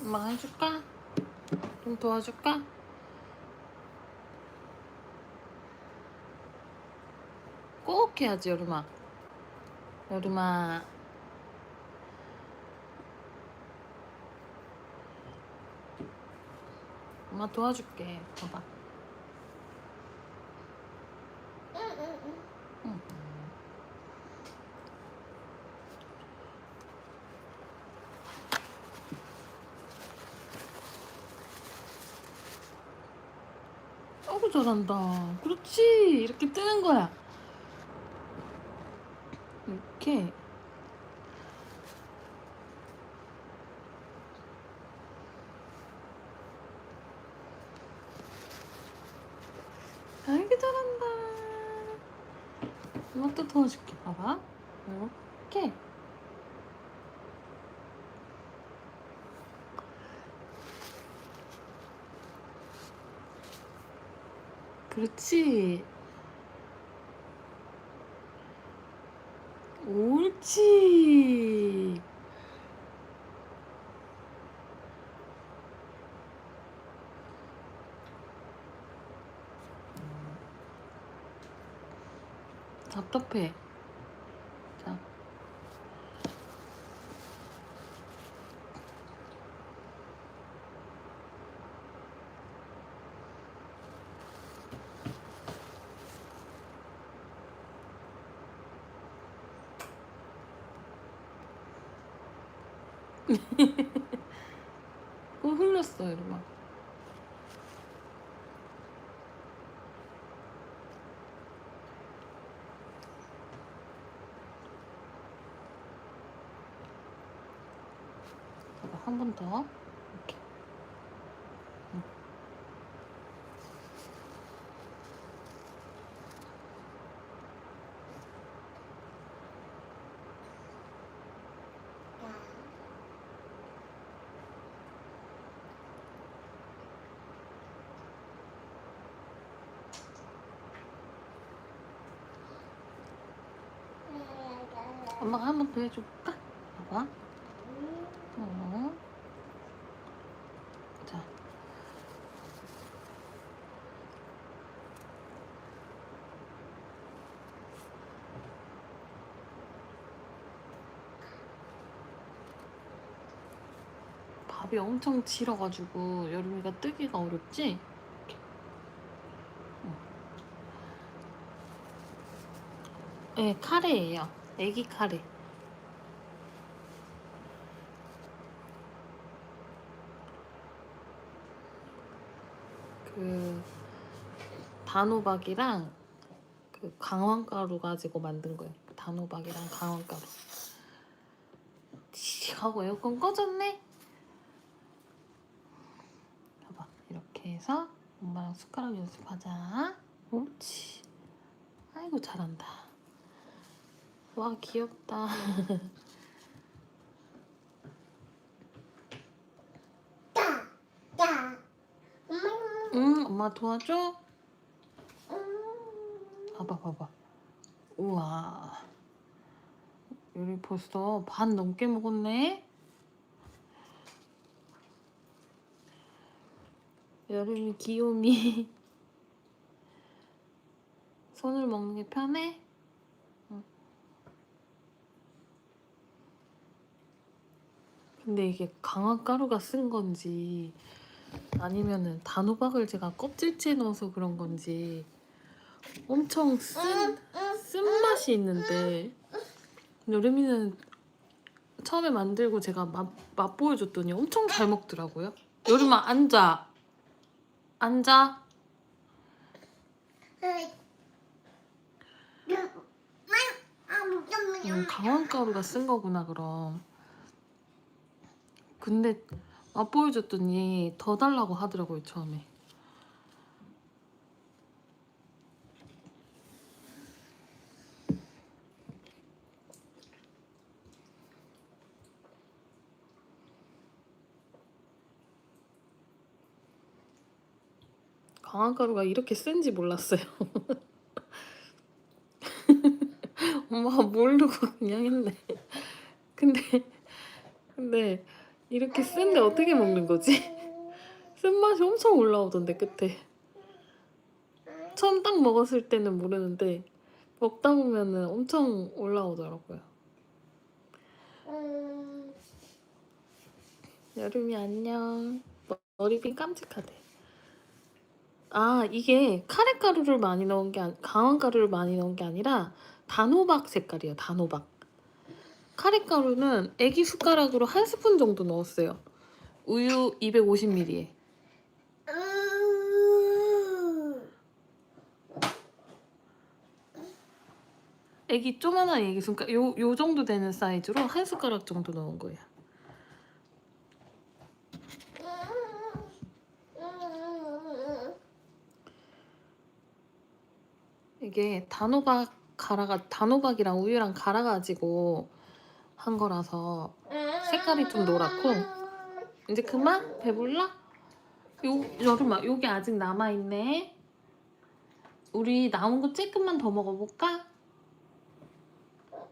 엄마가 해줄까? 좀 도와줄까? 꼭 해야지 여름아 여름아 엄마 도와줄게 봐봐 응. 아구 잘한다. 그렇지. 이렇게 뜨는 거야. 이렇게. 아이고 잘한다. 이것도 도와줄게. 봐봐. 이렇게 그렇지. 옳지. 답답해 또 흘렸어 이러면 한번 더 이렇게 응. 엄마가 한 번 더 해줄까? 봐봐 어. 자. 밥이 엄청 질어가지고 여름이가 뜨기가 어렵지? 응. 네, 카레예요. 애기 카레. 그 단호박이랑 그 강황가루 가지고 만든 거예요. 단호박이랑 강황가루. 치 하고 에어컨 꺼졌네. 봐봐 이렇게 해서 엄마랑 숟가락 연습하자. 옳지. 아이고 잘한다. 와 귀엽다. 응 엄마 도와줘. 음, 봐봐 봐봐. 우와. 요리 벌써 반 넘게 먹었네. 여름이 귀요미. 손을 먹는 게 편해? 근데 이게 강한 가루가 쓴 건지 아니면은 단호박을 제가 껍질째 넣어서 그런 건지 엄청 쓴 쓴맛이 있는데 여름이는 처음에 만들고 제가 맛, 맛 보여줬더니 엄청 잘 먹더라고요. 여름아 앉아. 앉아. 음, 강황가루가 쓴 거구나 그럼. 근데 맛 보여줬더니 더 달라고 하더라고요 처음에. 강황가루가 이렇게 센지 몰랐어요. 엄마가 모르고 그냥 했네. 근데 근데 이렇게 쓴데 어떻게 먹는 거지? 쓴맛이 엄청 올라오던데 끝에. 처음 딱 먹었을 때는 모르는데 먹다 보면은 엄청 올라오더라고요. 여름이 안녕. 머- 머리핀 깜찍하대. 아 이게 카레 가루를 많이 넣은 게 아니, 강황 가루를 많이 넣은 게 아니라 단호박 색깔이에요 단호박 카레가루는 애기 숟가락으로 한 스푼 정도 넣었어요. 우유 250ml에 애기 조그만한 애기 손가락 요, 요 정도 되는 사이즈로 한 숟가락 정도 넣은 거예요. 이게 단호박 갈아가 단호박이랑 우유랑 갈아가지고 한 거라서 색깔이 좀 노랗고 이제 그만 배불러? 요 여름아 여기 아직 남아 있네. 우리 남은 거 조금만 더 먹어볼까?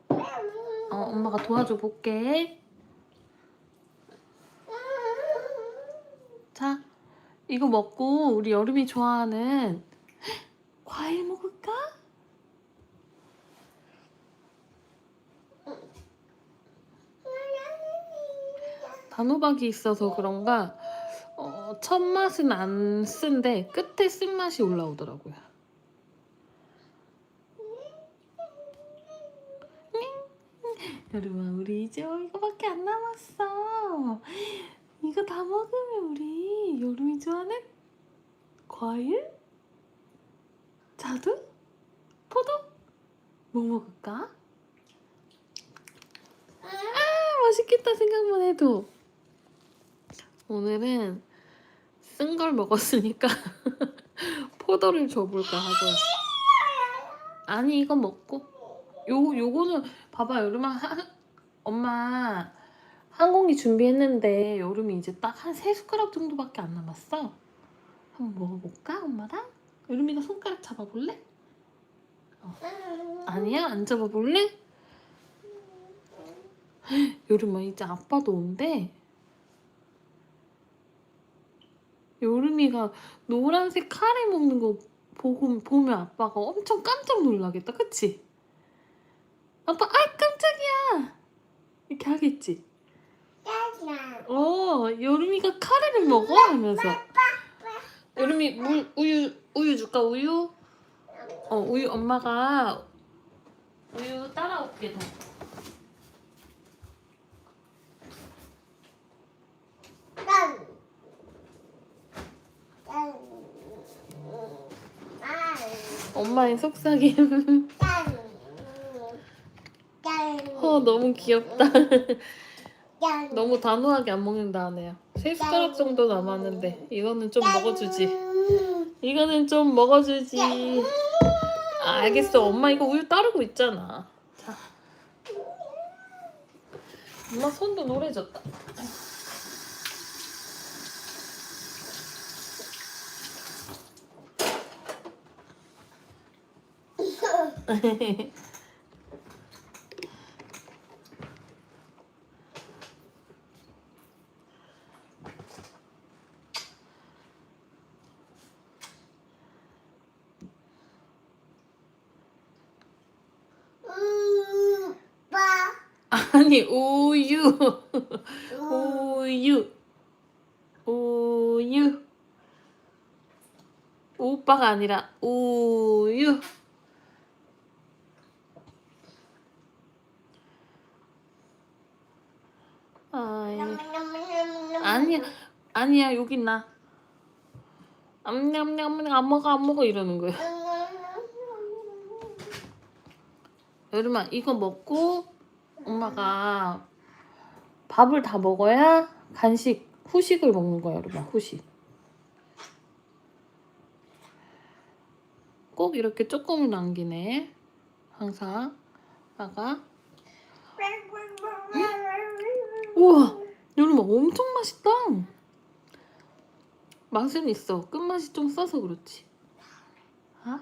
어 엄마가 도와줘 볼게. 자 이거 먹고 우리 여름이 좋아하는 과일 먹을까? 단호박이 있어서 그런가 어, 첫 맛은 안 쓴데 끝에 쓴맛이 올라오더라고요. 여러분 우리 이제 이거밖에 안 남았어. 이거 다 먹으면 우리 여름이 좋아하는 과일? 자두? 포도? 뭐 먹을까? 아 맛있겠다 생각만 해도 오늘은 쓴 걸 먹었으니까 포도를 줘볼까 하고요 아니 이거 먹고 요 요거는 봐봐 여름아 하, 엄마 한 공기 준비했는데 여름이 이제 딱 한 세 숟가락 정도밖에 안 남았어 한번 먹어볼까 엄마랑 여름이가 손가락 잡아볼래? 아니야 안 잡아볼래? 여름아 이제 아빠도 온대. 여름이가 노란색 카레 먹는 거 보고 보면 아빠가 엄청 깜짝 놀라겠다, 그치? 아빠 아이 깜짝이야 이렇게 하겠지. 어 여름이가 카레를 먹어 하면서. 여름이 물 우유 우유 줄까 우유? 어 우유 엄마가 우유 따라올게 너. 엄마의 속삭임. 어 너무 귀엽다. 너무 단호하게 안 먹는다 하네요. 세 숟가락 정도 남았는데 이거는 좀 먹어주지. 이거는 좀 먹어주지. 아, 알겠어. 엄마 이거 우유 따르고 있잖아. 자. 엄마 손도 노래졌다. 아니 우유. 우유. 우유 오빠가 아니라 우유 아이, 아니야 아니야 여기 나? 암냠냠 안 먹어 안 먹어 이러는 거야 여름아 이거 먹고 엄마가 밥을 다 먹어야 간식 후식을 먹는 거야 여름아 후식. 꼭 이렇게 조금을 남기네. 항상. 아가. 우와 여름아 엄청 맛있다. 맛은 있어. 끝맛이 좀 써서 그렇지. 아?